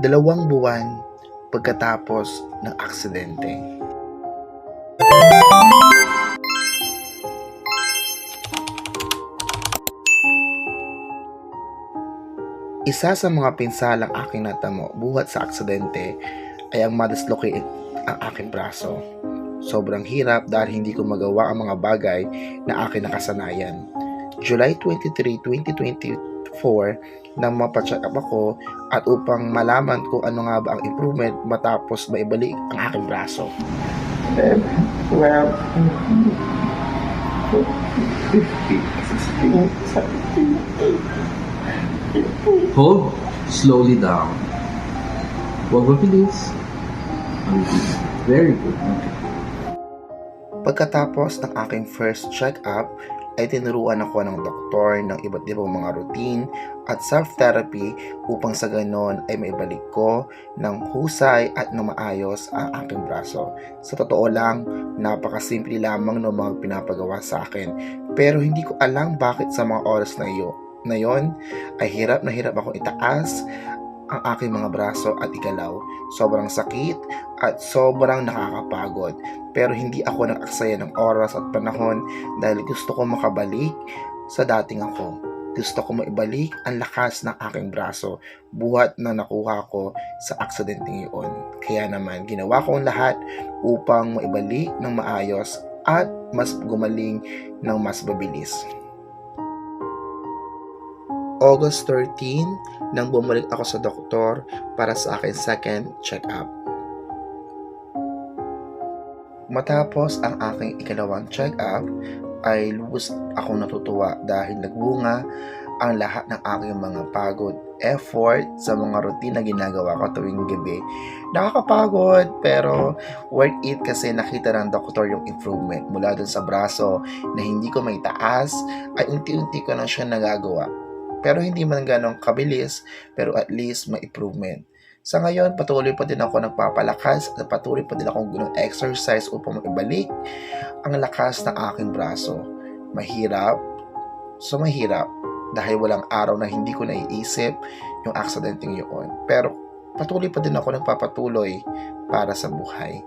dalawang buwan pagkatapos ng aksidente. Isa sa mga pinsalang aking natamo buhat sa aksidente ay ang madislocate ang aking braso. Sobrang hirap dahil hindi ko magawa ang mga bagay na aking nakasanayan. July 23, 2024 nang mapacheck up ako at upang malaman kung ano nga ba ang improvement matapos maibalik ang aking braso. 12, 15, 16, 17, Hold slowly down. Huwag mabilis. Mabilis. Very good. Okay. Pagkatapos ng aking first check-up, ay tinuruan ako ng doktor ng iba't ibang mga routine at self-therapy upang sa ganon ay maibalik ko ng husay at ng maayos ang aking braso. Sa totoo lang, napakasimple lamang ng mga pinapagawa sa akin. Pero hindi ko alam bakit sa mga oras na iyo na yon ay hirap na hirap akong itaas ang aking mga braso at igalaw. Sobrang sakit at sobrang nakakapagod. Pero hindi ako nag-aksaya ng oras at panahon dahil gusto ko makabalik sa dating ako. Gusto ko maibalik ang lakas ng aking braso buhat na nakuha ko sa aksidenteng iyon. Kaya naman, ginawa ko ang lahat upang maibalik ng maayos at mas gumaling ng mas mabilis. August 13, nang bumalik ako sa doktor para sa aking second check-up. Matapos ang aking ikalawang check-up, ay lubos akong natutuwa dahil nagbunga ang lahat ng aking mga pagod, effort sa mga routine na ginagawa ko tuwing gabi. Nakakapagod pero worth it kasi nakita ng doktor yung improvement mula dun sa braso na hindi ko may taas ay unti-unti ko na siya nagagawa. Pero hindi man ganong kabilis pero at least may improvement. Sa ngayon, patuloy pa din ako nagpapalakas at patuloy pa din akong ng exercise upang maibalik ang lakas ng aking braso. Mahirap, so mahirap dahil walang araw na hindi ko naiisip yung aksidenteng yun. Pero patuloy pa din ako nagpapatuloy para sa buhay.